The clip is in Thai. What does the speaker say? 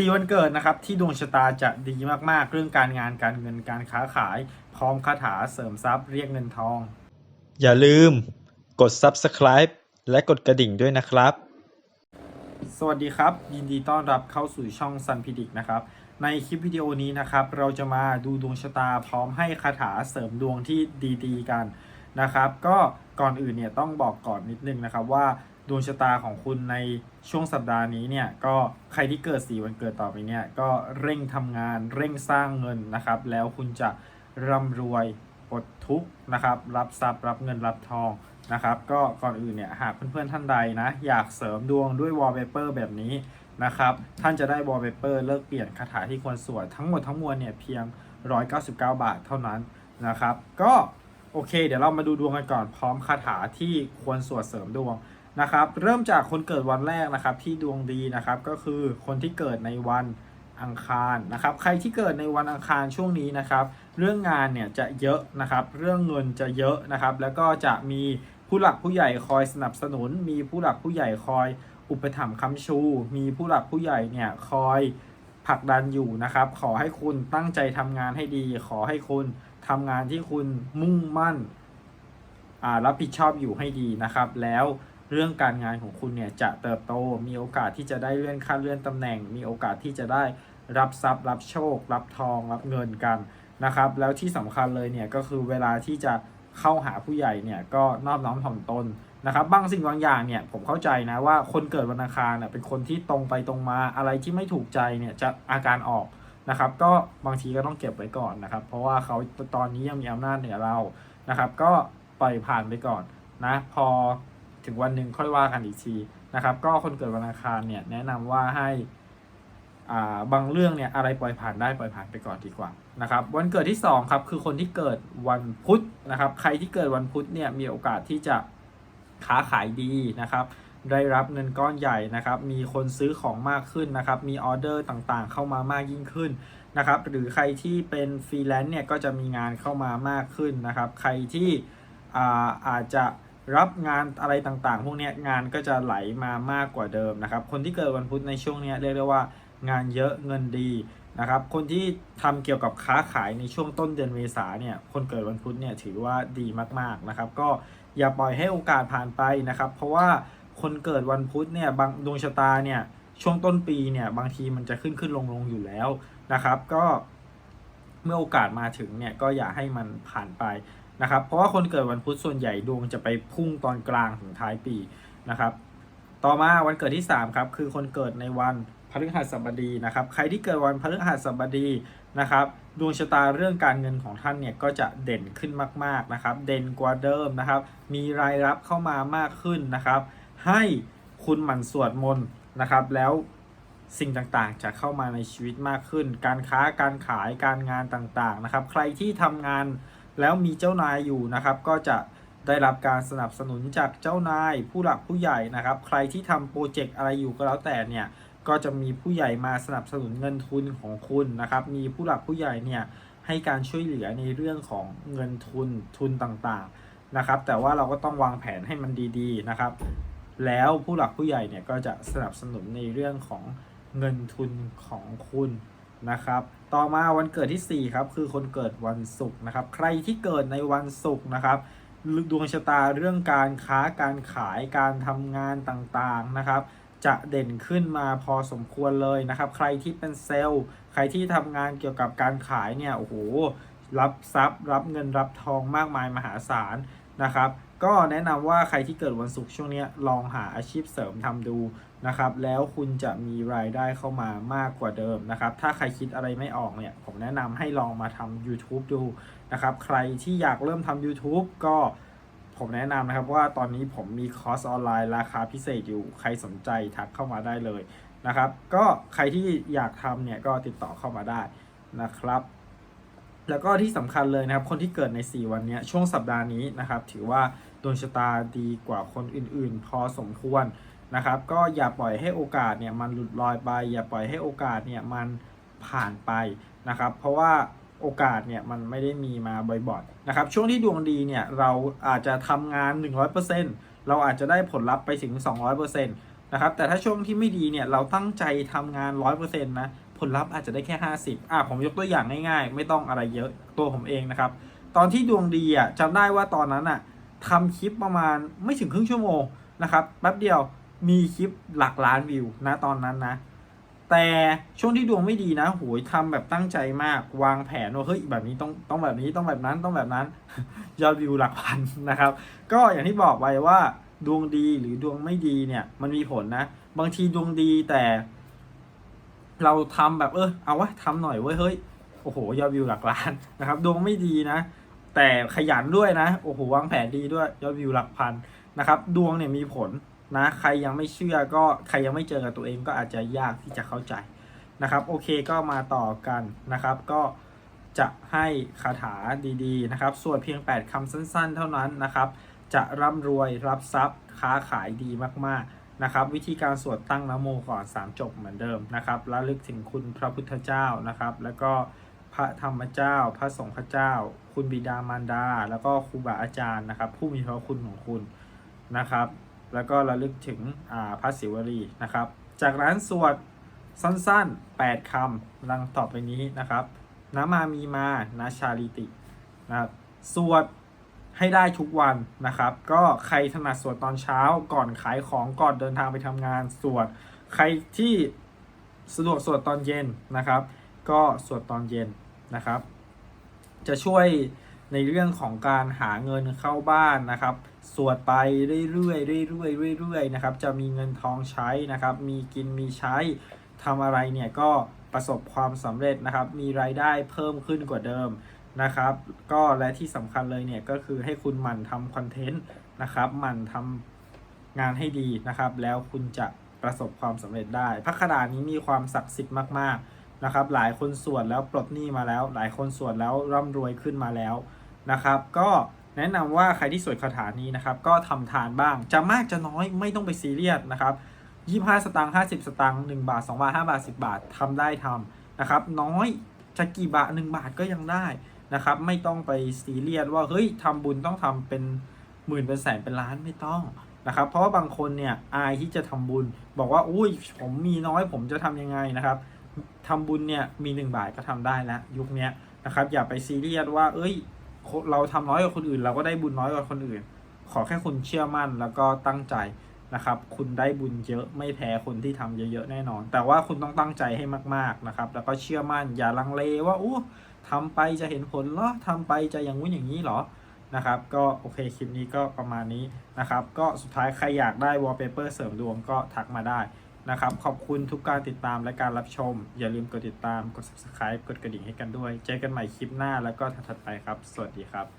สี่วันเกิดนะครับที่ดวงชะตาจะดีมากๆ เรื่องการงานการเงินการค้าขาย พร้อมคาถาเสริมทรัพย์เรียกเงินทอง อย่าลืมกด subscribe และกดกระดิ่งด้วยนะครับ สวัสดีครับ ยินดีต้อนรับเข้าสู่ช่องซันพิดิกนะครับ ในคลิปวิดีโอนี้นะครับ เราจะมาดูดวงชะตาพร้อมให้คาถาเสริมดวงที่ดีๆกันนะครับ ก็ก่อนอื่นเนี่ยต้องบอกก่อนนิดนึงนะครับว่า ดวงชะตาของคุณในช่วงสัปดาห์นี้เนี่ยก็ใครที่เกิดสีวันเกิดต่อไปเนี่ยก็เร่งทำงานเร่งสร้างเงินนะครับ แล้วคุณจะร่ำรวยปลดทุกข์นะครับ รับทรัพย์รับเงินรับทองนะครับ ก็ก่อนอื่นเนี่ยหากเพื่อนๆท่านใดนะอยากเสริมดวงด้วยวอลเปเปอร์แบบนี้นะครับ ท่านจะได้วอลเปเปอร์เลิกเปลี่ยนคาถาที่ควรสวดทั้งหมดทั้งมวลเนี่ยเพียง 199 บาทเท่านั้นนะครับ ก็โอเค เดี๋ยวเรามาดูดวงกันก่อนพร้อมคาถาที่ควรสวดเสริมดวง นะครับเริ่มจากคนเกิดวันแรกนะครับที่ดวงดีนะครับก็คือคนที่เกิดในวันอังคารนะครับใครที่เกิดในวันอังคารช่วงนี้นะครับ เรื่องงานเนี่ยจะเยอะนะครับ เรื่องเงินจะเยอะนะครับ แล้วก็จะมีผู้หลักผู้ใหญ่คอยสนับสนุน มีผู้หลักผู้ใหญ่คอยอุปถัมภ์ค้ำชู มีผู้หลักผู้ใหญ่เนี่ยคอยผลักดันอยู่นะครับ ขอให้คุณตั้งใจทำงานให้ดี ขอให้คุณทำงานที่คุณมุ่งมั่นอ่ารับผิดชอบอยู่ให้ดีนะครับ แล้ว เรื่องการงานของคุณเนี่ยจะเติบโตมีโอกาสที่จะได้เลื่อนขั้นเลื่อนตำแหน่ง มีโอกาสที่จะได้รับทรัพย์ รับโชค รับทอง รับเงินกันนะครับ แล้วที่สำคัญเลยเนี่ยก็คือเวลาที่จะเข้าหาผู้ใหญ่เนี่ยก็นอบน้อมถ่อมตนนะครับบางสิ่งบางอย่างเนี่ยผมเข้าใจนะว่าคนเกิดวันอังคารเนี่ยเป็นคนที่ตรงไปตรงมาอะไรที่ไม่ถูกใจเนี่ยจะอาการออกนะครับก็บางทีก็ต้องเก็บไว้ก่อนนะครับ เพราะว่าเขาตอนนี้ยังมีอำนาจเหนือเรานะครับ ก็ปล่อยผ่านไปก่อนนะพอ ถึงวันหนึ่งค่อยว่ากันอีกทีนะครับ ก็คนเกิดวันอังคารเนี่ยแนะนำว่าให้อ่าบางเรื่องเนี่ยอะไรปล่อยผ่านได้ปล่อยผ่านไปก่อนดีกว่านะครับ วันเกิดที่2ครับคือคนที่เกิดวันพุธนะครับ ใครที่เกิดวันพุธเนี่ยมีโอกาสที่จะค้าขายดีนะครับ ได้รับเงินก้อนใหญ่นะครับ มีคนซื้อของมากขึ้นนะครับ มีออเดอร์ต่างๆ เข้ามามากยิ่งขึ้นนะครับ หรือใครที่เป็นฟรีแลนซ์เนี่ยก็จะมีงานเข้ามามากขึ้นนะครับ ใครที่อ่าอาจจะ รับงานอะไรต่างๆ พวกนี้งานก็จะไหลมามากกว่าเดิมนะครับ คนที่เกิดวันพุธในช่วงนี้เรียกได้ว่างานเยอะเงินดีนะครับ คนที่ทำเกี่ยวกับค้าขายในช่วงต้นเดือนเมษาเนี่ย คนเกิดวันพุธเนี่ยถือว่าดีมากๆนะครับ ก็อย่าปล่อยให้โอกาสผ่านไปนะครับ เพราะว่าคนเกิดวันพุธเนี่ยบางดวงชะตาเนี่ยช่วงต้นปีเนี่ยบางทีมันจะขึ้นขึ้นลงลงอยู่แล้วนะครับ ก็เมื่อโอกาสมาถึงเนี่ยก็อย่าให้มันผ่านไป นะครับ เพราะว่าคนเกิดวันพุธส่วนใหญ่ดวงจะไปพุ่งตอนกลางถึงท้ายปีนะครับ ต่อมาวันเกิดที่3ครับคือคนเกิดในวันพฤหัสบดีนะครับ ใครที่เกิดวันพฤหัสบดีนะครับ ดวงชะตาเรื่องการเงินของท่านเนี่ยก็จะเด่นขึ้นมากๆนะครับ เด่นกว่าเดิมนะครับ มีรายรับเข้ามามากขึ้นนะครับ ให้คุณหมั่นสวดมนต์นะครับ แล้วสิ่งต่างๆ จะเข้ามาในชีวิตมากขึ้น การค้าการขายการงานต่างๆนะครับ ใครที่ทำงาน แล้วมีเจ้านายอยู่นะครับ ก็จะได้รับการสนับสนุนจากเจ้านายผู้หลักผู้ใหญ่นะครับ ใครที่ทำโปรเจกต์อะไรอยู่ก็แล้วแต่เนี่ยก็จะมีผู้ใหญ่มาสนับสนุนเงินทุนของคุณนะครับ มีผู้หลักผู้ใหญ่เนี่ยให้การช่วยเหลือในเรื่องของเงินทุนทุนต่างๆนะครับ แต่ว่าเราก็ต้องวางแผนให้มันดีๆนะครับ แล้วผู้หลักผู้ใหญ่เนี่ยก็จะสนับสนุนในเรื่องของเงินทุนของคุณ นะครับ ต่อมาวันเกิดที่ 4 ครับ คือคนเกิดวันศุกร์นะครับ ใครที่เกิดในวันศุกร์นะครับดวงชะตาเรื่องการค้าการขายการทำงานต่างๆนะครับ จะเด่นขึ้นมาพอสมควรเลยนะครับ ใครที่เป็นเซลล์ ใครที่ทำงานเกี่ยวกับการขายเนี่ยโอ้โหรับทรัพย์รับเงินรับทองมากมายมหาศาลนะครับ ก็แนะนำว่าใครที่เกิดวันศุกร์ช่วงนี้ลองหาอาชีพเสริมทำดู นะครับแล้วคุณจะมีรายได้เข้ามามากกว่าเดิมนะครับ ถ้าใครคิดอะไรไม่ออกเนี่ย ผมแนะนำให้ลองมาทำ YouTube ดูนะครับ ใครที่อยากเริ่มทำ YouTube ก็ผมแนะนำนะครับว่าตอนนี้ผมมีคอร์สออนไลน์ราคาพิเศษอยู่ ใครสนใจทักเข้ามาได้เลยนะครับ ก็ใครที่อยากทำเนี่ยก็ติดต่อเข้ามาได้นะครับ แล้วก็ที่สำคัญเลยนะครับ คนที่เกิดใน 4 วันนี้ช่วงสัปดาห์นี้นะครับ ถือว่าดวงชะตาดีกว่าคนอื่นๆ พอสมควร นะครับ ก็อย่าปล่อยให้โอกาสเนี่ยมันหลุดลอยไป อย่าปล่อยให้โอกาสเนี่ยมันผ่านไปนะครับ เพราะว่าโอกาสเนี่ยมันไม่ได้มีมาบ่อยๆนะครับ ช่วงที่ดวงดีเนี่ยเราอาจจะทำงาน 100%เราอาจจะได้ผลลัพธ์ไปถึง 200%นะครับ แต่ถ้าช่วงที่ไม่ดีเนี่ยเราตั้งใจทำงานร้อยเปอร์เซ็นต์นะผลลัพธ์อาจจะได้แค่ห้าสิบอะผมยกตัวอย่างง่ายๆ ไม่ต้องอะไรเยอะตัวผมเองนะครับ ตอนที่ดวงดีอะจำได้ว่าตอนนั้นอะทำคลิปประมาณไม่ถึงครึ่งชั่วโมงนะครับแป๊บเดียว มีคลิปหลักล้านวิวนะตอนนั้นนะ แต่ช่วงที่ดวงไม่ดีนะโหยทำแบบตั้งใจมากวางแผนว่าเฮ้ยแบบนี้ต้องต้องแบบนี้ต้องแบบนั้นต้องแบบนั้น ยอดวิวหลักพันนะครับ ก็อย่างที่บอกไปว่าดวงดีหรือดวงไม่ดีเนี่ย มันมีผลนะ บางทีดวงดีแต่ เราทำแบบเออเอาวะทำหน่อยเว้ยเฮ้ยโอ้โหยอดวิวหลักล้านนะครับ ดวงไม่ดีนะ แต่ขยันด้วยนะโอ้โหวางแผนดีด้วยยอดวิวหลักพันนะครับ ดวงเนี่ยมีผล นะใครยังไม่เชื่อก็ใครยังไม่เจอกับตัวเองก็อาจจะยากที่จะเข้าใจนะครับ โอเคก็มาต่อกันนะครับ ก็จะให้คาถาดีๆนะครับสวดเพียง 8คำสั้น ๆ เท่านั้นนะครับ จะร่ำรวยรับทรัพย์ค้าขายดีมากๆนะครับ วิธีการสวดตั้งนโมก่อน 3 จบเหมือนเดิมนะครับแล้วลึกถึงคุณพระพุทธเจ้านะครับ แล้วก็พระธรรมเจ้า พระสงฆ์เจ้า คุณบิดามารดา แล้วก็ครูบาอาจารย์นะครับ ผู้มีพระคุณของคุณนะครับ แล้วก็ระลึกถึงพระศิวลีนะครับ จากนั้นสวดสั้นๆ 8คำดังต่อไปนี้นะครับนามามีมานาชาลิตินะครับสวดให้ได้ทุกวันนะครับ ก็ใครถนัดสวดตอนเช้าก่อนขายของก่อนเดินทางไปทำงานสวดใครที่สะดวกสวดตอนเย็นนะครับ ก็สวดตอนเย็นนะครับ จะช่วย ในเรื่องของการหาเงินเข้าบ้านนะครับ สวดไปเรื่อยๆเรื่อยๆเรื่อยๆนะครับ จะมีเงินทองใช้นะครับ มีกินมีใช้ทำอะไรเนี่ยก็ประสบความสำเร็จนะครับ มีรายได้เพิ่มขึ้นกว่าเดิมนะครับ ก็และที่สำคัญเลยเนี่ยก็คือให้คุณหมั่นทำคอนเทนต์นะครับหมั่นทำงานให้ดีนะครับ แล้วคุณจะประสบความสำเร็จได้พระคาถานี้มีความศักดิ์สิทธิ์มากๆนะครับ หลายคนสวดแล้วปลดหนี้มาแล้ว หลายคนสวดแล้วร่ำรวยขึ้นมาแล้ว นะครับ ก็แนะนำว่าใครที่สวดคาถานี้นะครับ ก็ทำทานบ้าง จะมากจะน้อยไม่ต้องไปซีเรียสนะครับ25สตางค์50สตางค์1บาท2บาท5บาท10บาททำได้ทำนะครับ น้อยจะกี่บาท1บาทก็ยังได้นะครับ ไม่ต้องไปซีเรียสว่าเฮ้ยทำบุญต้องทำเป็นหมื่นเป็นแสนเป็นล้านไม่ต้องนะครับ เพราะว่าบางคนเนี่ยอายที่จะทำบุญ บอกว่าอุ้ยผมมีน้อยผมจะทำยังไงนะครับทำบุญเนี่ยมี1บาทก็ทำได้แล้วยุคนี้นะครับ อย่าไปซีเรียสว่าเอ้ย เราทำน้อยกว่าคนอื่น เราก็ได้บุญน้อยกว่าคนอื่น ขอแค่คุณเชื่อมั่นแล้วก็ตั้งใจนะครับ คุณได้บุญเยอะไม่แพ้คนที่ทำเยอะๆแน่นอน แต่ว่าคุณต้องตั้งใจให้มากๆนะครับ แล้วก็เชื่อมั่นอย่าลังเลว่าอู้ทำไปจะเห็นผลเหรอทำไปจะอย่างงู้นอย่างนี้เหรอนะครับก็โอเคคลิปนี้ก็ประมาณนี้นะครับ ก็สุดท้ายใครอยากได้วอลเปเปอร์เสริมดวงก็ทักมาได้ นะครับ ขอบคุณทุกการติดตามและการรับชม อย่าลืมกดติดตาม กด subscribe กดกระดิ่งให้กันด้วย เจอกันใหม่คลิปหน้าแล้วก็ถัดๆไปครับ สวัสดีครับ